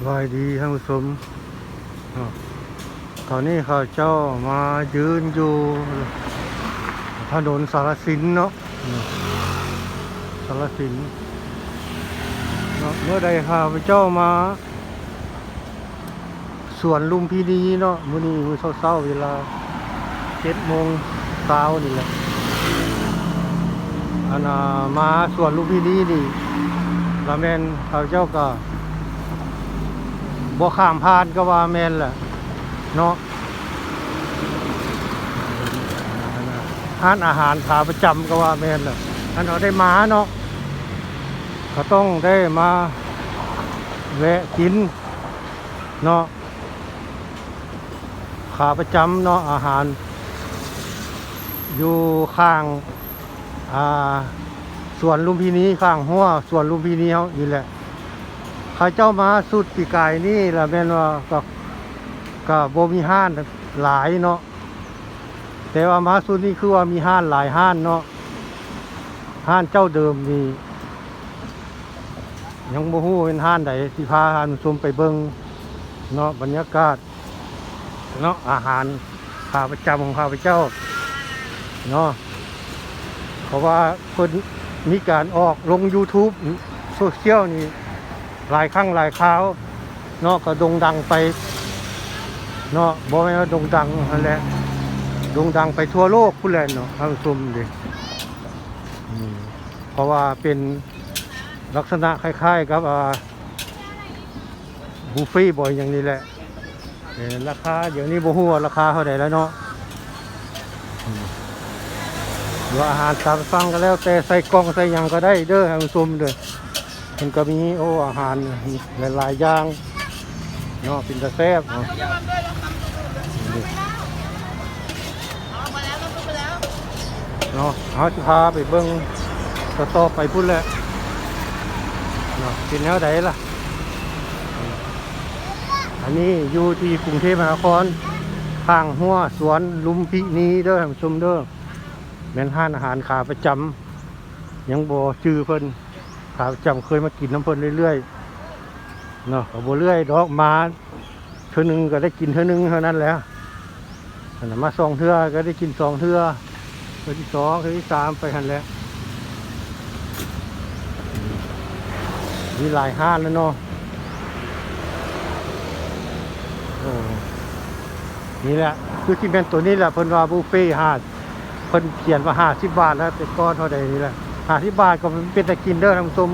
สบายดีท่านผู้ชมตอนนี้ข้าเจ้ามายืนอยู่ถนนสารสินเนาะสารสินเนาะเมื่อใดข้าพเจ้ามาสวนลุมพินีเนาะมื้อนี้มื้อเช้าๆเวลาเจ็ดโมงเช้านี่แหละอันน่ะมาสวนลุมพินีนี่ละแมนข้าพเจ้าก็ บ่ข้ามผ่านก็ว่าแม่นแหละเนาะร้านอาหารขาประจำก็ว่าแม่นแหละอันเราได้มาเนาะก็ต้องได้มาแวะกินเนาะขาประจำเนาะอาหาร อยู่ข้างอ่าสวนลุมพินีข้างหัวสวนลุมพินีเขานี่แหละ ขาเจ้ามาสุดปีกายนี่ละแม่นว่าก็ก็บ่มีห้านหลายเนาะแต่ว่ามาสุดนี่คือว่ามีห้านหลายห้านเนาะห้านเจ้าเดิมนี่ยังบ่ฮู้เป็นห้านใดสิพาหานชมไปเบิ่งเนาะบรรยากาศเนาะอาหารข้าพเจ้าของข้าพเจ้าเนาะเพราะว่าเพิ่นมีการออกลง YouTube โซเชียลนี่ หลายครั้งหลายคราวเนาะก็ดงดังไปเนาะบอกว่าดงดังนั่นแหละโด่งดังไปทั่วโลกพุ่นและเนาะท่านผู้ชมดิเพราะว่าเป็นลักษณะคล้ายๆกับบุฟเฟ่บ่อยอย่างนี้แหละราคาเดี๋ยวนี้บ่ฮู้ว่าราคาเท่าไหร่แล้วเนาะหรือว่าอาหารตามสั่งก็แล้วแต่ใส่กล่องใส่ยังก็ได้เด้อท่านผู้ชมเด้อ มันก็มีโอ้อาหารหลายๆอย่างเนาะเป็นตะแซ่บเนาะเนาะเอาจะพาไปเบิ้งต่อต่อไปพุ่นแหละเนาะเป็นแนวใดล่ะ อันนี้อยู่ที่กรุงเทพมหานครข้างหัวสวนลุมพินีเด้อท่านผู้ชมเด้อแม่นห้านอาหารขาประจำยังบ่ชื่อเพิ่น ขาประจำเคยมากินน้ำเพลินเรื่อยๆเนาะกับโบเรื่อยดอกมาเท่านึงก็ได้กินเท่านึงเท่านั้นแหล้วนมาสองเทือก็ได้กินสองเทือเทื่อที่สองเทื่อที่สามไปหันแล้วมีหลายห้านแล้วเนาะนี่แหละคือที่เป็นตัวนี้แหละเพิ่นว่าบุฟเฟ่ห้าเพิ่นเขียนว่าห้าสิบบาทแล้วแต่ก้อนเท่าใดนี่แหละ หาสิบบาทก็เป็นแต่กินเด้อทั้งสม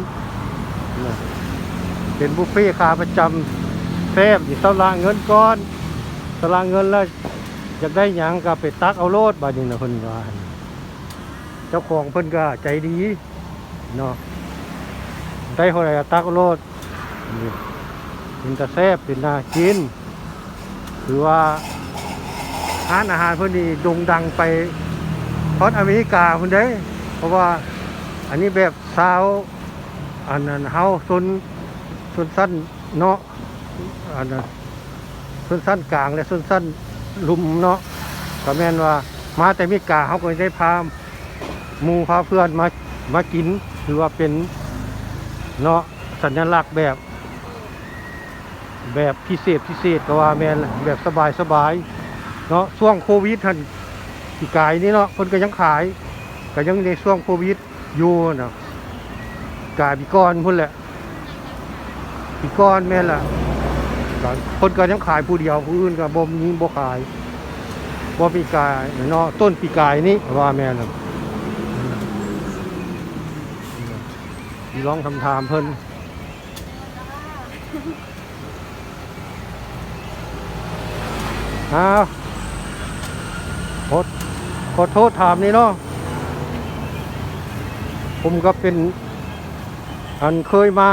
เป็นบุฟเฟ่ต์ขาประจำแซ่บอยู่ตารางเงินก้อนตารางเงินแล้วอยากได้หยังก็ไปตักเอาโลดบาดนี้นะเพิ่นว่าเจ้าของเพิ่นก็ใจดีเนาะได้เท่าไหร่ก็ตักเอาโลดเป็นตะแซ่บเป็นน่ากินถือว่าร้านอาหารเพิ่นนี่ด่งดังไปทอดอเมริกาเพิ่นเด้ เพราะว่า อันนี้แบบสาวอันนั้นเฮาส่วนส่วนสั้นเนาะอันนั้นส่วนสั้นกลางและส่วนสั้นลุมเนาะก็แม่นว่า มาแต่มีกาเขาก็ได้พาหมู่พาเพื่อนมามากินถือว่าเป็นเนาะสัญลักษณ์แบบ แบบพิเศษพิเศษก็ว่าแม่นแบบสบายสบายเนาะช่วงโควิดท่านปีกายนี้เนาะคนก็ยังขายก็ยังในช่วงโควิด อยู่นะกายปีก้อนพุ่นแหละปีก้อนแม่ละคนก็ยังขายผู้เดียวผู้อื่นก็บ่มีบ่ขายบ่ปีกายเนาะต้นปีกายนี้ว่าแม่นล่ะมีร้องทำทามเพิ่นอ้าวขอขอโทษถามนี่เนาะ ผมก็เป็นอันเคยมา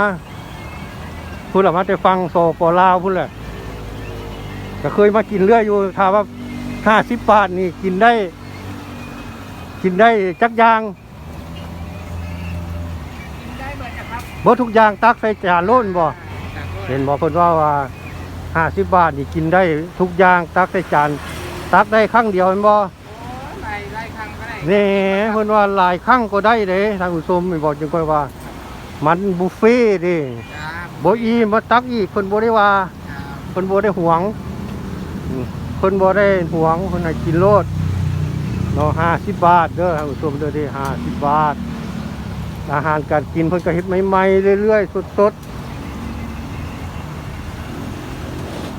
พูดละมาแต่ฟังโซปอลาวพูดแหละก็เคยมากินเรื่อยอยู่ถามว่าห้าสิบบาทนี่กินได้ กินได้จักอยางได้เหมือนกันครับบ่ทุกอย่างตักใส่จานโล้นบ่เห็นบ่เพิ่นว่าว่าห้าสิบบาทนี่กินได้ทุกอย่างตักใส่จานตักได้ครั้งเดียวเห็นบ่ โอ้ไล่ไล่ครั้งก็ได้นี่เพิ่นว่าหลายครั้งก็ได้เด้ท่านผู้ชมไม่บอกจังค่อยว่า มันบุฟเฟ่ต์เดิจ้าบุบ่อีมาตักอีกเพิ่นบ่ได้ว่าครับเพิ่นบ่ได้หวงอืมเพิ่นบ่ได้หวงเพิ่นให้กินโลดเนาะ50 บาทเด้อท่านผู้ชมเด้อที่50 บาท อาหารการกินเพิ่นก็เฮ็ดใหม่ๆเรื่อยๆสดๆ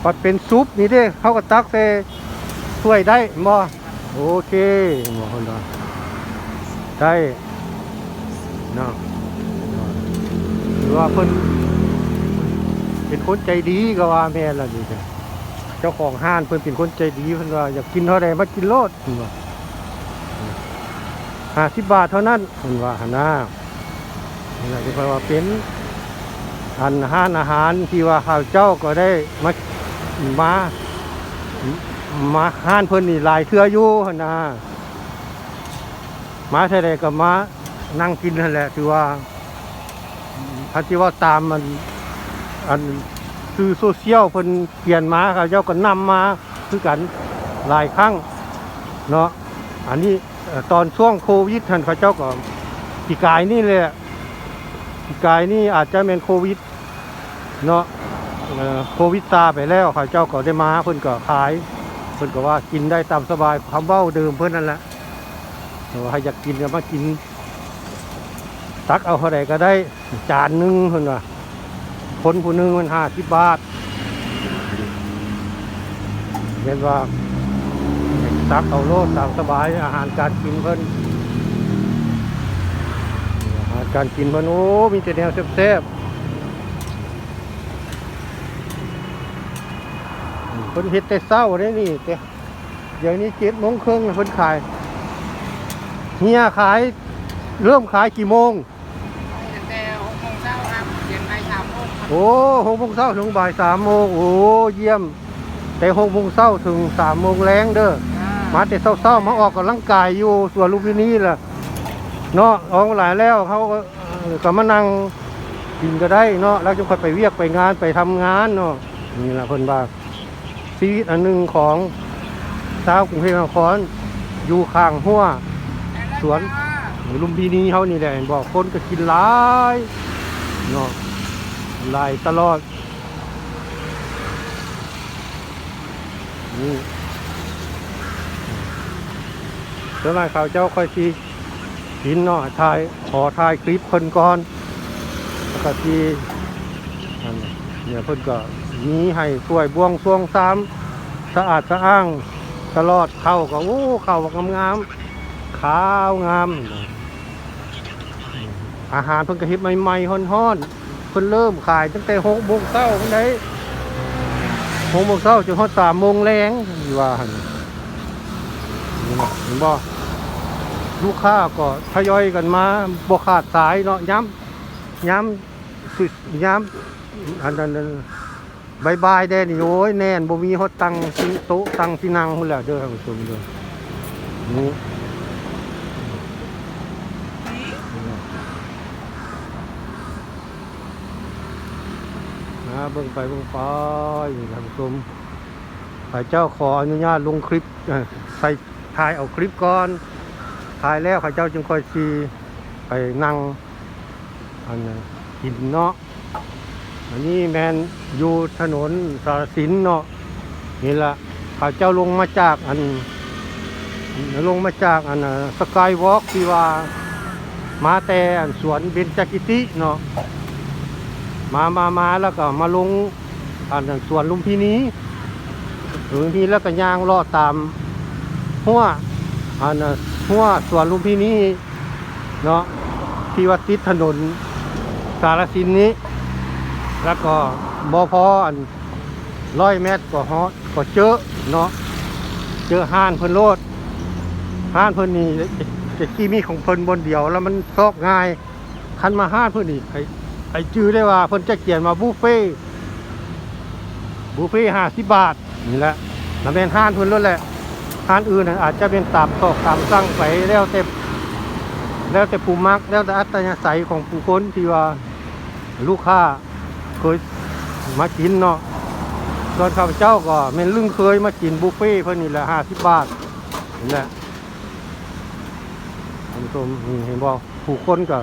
ปัดเป็นซุปนี่เด้เขาก็ตักใส่ถ้วยได้บ่ โอเคบ่เพิ่นว่าได้เนาะหรือว่าเพิ่นเป็นคนใจดีก็ว่าแม่ละนี่จ้ะเจ้าของห้านเพิ่นเป็นคนใจดีเพิ่นว่าอยากกินเท่าใดมากินโลดเพิ่นว่าห้าสิบบาทเท่านั้นเพิ่นว่าหั่นนะนี่แหละที่เพิ่นว่าเป็นอันห้านอาหารที่ว่าข้าวเจ้าก็ได้มามา มาห้านเพิ่นนี่หลายเทื่ออยู่นะมาเท่าใดก็มานั่งกินนั่นแหละถือว่าพันที่ว่าตามมันอันคือโซเชียลเพิ่นเปลี่ยนมาเขาเจ้าก็นำมาคือกันหลายครั้งเนาะอันนี้ตอนช่วงโควิดท่านเขาเจ้าก็ปีกายนี่เลยปีกายนี่อาจจะเป็นโควิดเนาะโควิดซาไปแล้วเขาเจ้าก็ได้มาเพิ่นก็ขาย พิ่นก็ว่ากินได้ตามสบายคำเว้าเดิมเพิ่นนั่นแหละแต่ว่าใครอยากกินก็มากิน ตักเอาเท่าใดก็ได้จานหนึงเพิ่นว่าคนผู้หนึ่งมันห้าสิบบาทเรียนว่าตักเอาโลดตามสบายอาหารการกินเพิ่นอาหารการกินเพิ่นโอ้มีแต่แนวแซ่บๆ เพิ่นเฮ็ดแต่เช้าได้นี่แต่เดี๋ยวนี้เจ็ดโมงครึ่งเพิ่นขายเฮียขายเริ่มขายกี่โมงตั้งแต่หกโมงเช้าครับเย็นไปสามโมงครับโอ้หกโมงเช้าถึงบ่ายสามโมงโอ้เยี่ยม แต่หกโมงเช้าถึงสามโมงแรงเด้ออ่ามาแต่เช้าๆมาออกกำลังกายอยู่ส่วนลูกที่นี่แหละเนาะออกหลายแล้วเขาก็เออก็มานั่งกินก็ได้เนาะแล้วจะค่อยไปเวียกไปงานไปทำงานเนาะนี่แหละเพิ่นว่า ชีวิตอันหนึ่งของชาวกรุงเทพมหานครอยู่ข้างหัวสวนลุมพินีเขานี่แหละบอกคนก็กินหลายเนาะหลายตลอดนี่เจ้านายข่าวเจ้าค่อยทีกินเนาะถ่ายขอถ่ายคลิปเพิ่นก่อนแล้วก็ที่เนี่ยเพิ่นก็ มีให้ช่วยบวงสรวงสามสะอาดสะอ้าง ตลอดเข้าก็โอ้เข้างามๆขาวงาม อาหารเพิ่นกระเฮ็ดใหม่ๆฮ้อนๆเพิ่นเริ่มขายตั้งแต่หกโมงเช้าเพิ่นได้หกโมงเช้าจนฮอดสามโมงแรงอยู่ว่าหันนี่นะเห็นบ่ลูกค้าก็ทยอยกันมาบ่ขาดสายเนาะย้ำย้ำสุดย้ำอันนั้น บายบายแดนี่โอ้ยแน่นบ่มีฮอดตังที่โต๊ะตังที่นั่งพุ่นแหละเด้อท่านผู้ชมเด้อนี่นะเบิ่งไปเบิ่งไปท่านผู้ชมฝ่ายเจ้าขออนุญาตลงคลิปเออใส่ถ่ายเอาคลิปก่อนถ่ายแล้วข้าเจ้าจึงค่อยซีไปนั่งอันนั้นกินเนาะ อันนี้แมนอยู่ถนนสารสินเนาะนี่ละข้าเจ้าลงมาจากอันลงมาจากอันสกายวอล์กที่ว่ามาแต่อันสวนเบญจกิติเนาะมามามาแล้วก็มาลงอันสวนลุมพินีลุมพินีแล้วก็ย่างลอดตามหัวอันนั้นหัวสวนลุมพินีเนาะที่ว่าติดถนนสารสินนี้ แล้วก็บอพออันร้อยเมตรก็ฮอดก็เจอเนาะเจอห้านเพิ่นโลดห้านเพิ่นนี่จะกี้มีของเพิ่นบนเดียว แล้วมันซอกง่ายคันมาห้านเพิ่นนี่ไอ้ไอจื้อได้ว่าเพิ่นจะเขียนมาบุฟเฟ่บุฟเฟ่ห้าสิบบาทนี่แหละแล้วเป็นห้านเพิ่นแล้วแหละห้านอื่นอาจจะเป็นตามตอกตามสั่งไปแล้วแต่แล้วแต่ผู้มักแล้วแต่อัตยาศัยของผู้คนที่ว่าลูกค้า เคยมากินเนาะส่วนข้าพเจ้าก็เมนลึงเคยมากินบุฟเฟ่เพิ่นนี่แหละห้าสิบบาทเห็นแหมท่านผู้ชมเห็นบ่ผู้คนก็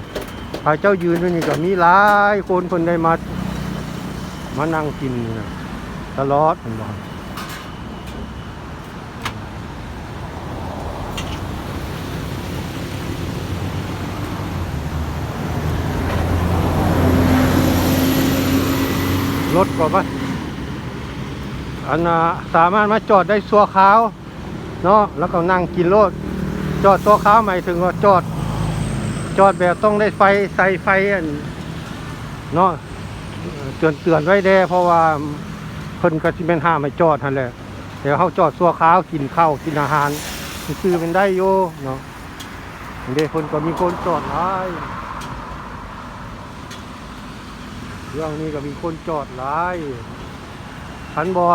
พระเจ้ายืนอยู่นี่ก็มีหลายคนเพิ่นได้มามานั่งกินนะตลอดมันบ รถก็ว่าอันสามารถมาจอดได้สัวขาวเนาะแล้วก็นั่งกินรถจอดตัวขาวหมายถึงว่าจอด จอดแบบต้องได้ไฟใส่ไฟอันเนาะเตือนเตือนไว้แด้เพราะว่าเพิ่นก็สิเป็นห้ามให้จอดหั่นแหละเดี๋ยวเฮาจอดสัวขาวกินข้าวกินอาหารซื้อเป็นได้อยู่เนาะเด้เพิ่นก็มีคนจอดหลาย เรื่องนี้ก็มีคนจอดหลายคันบอ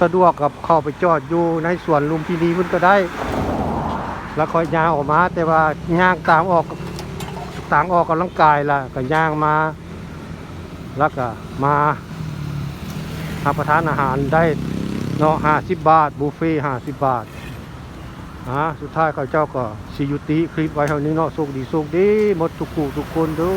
สะดวกกับเข้าไปจอดอยู่ในสวนลุมพินีมันก็ได้ แล้วคอยยางออกมา แต่ว่าย่างตามออกต่างออกกำลังกายล่ะก็ย่างมาแล้วก็มารับประทานอาหารได้เนาะห้าสิบบาทบุฟเฟ่ห้าสิบบาทอ่าสุดท้ายเขาเจ้าก็สิยุติคลิปไว้เท่านี้เนาะสุขดีสุขดีหมดทุกคู่ทุกคนดู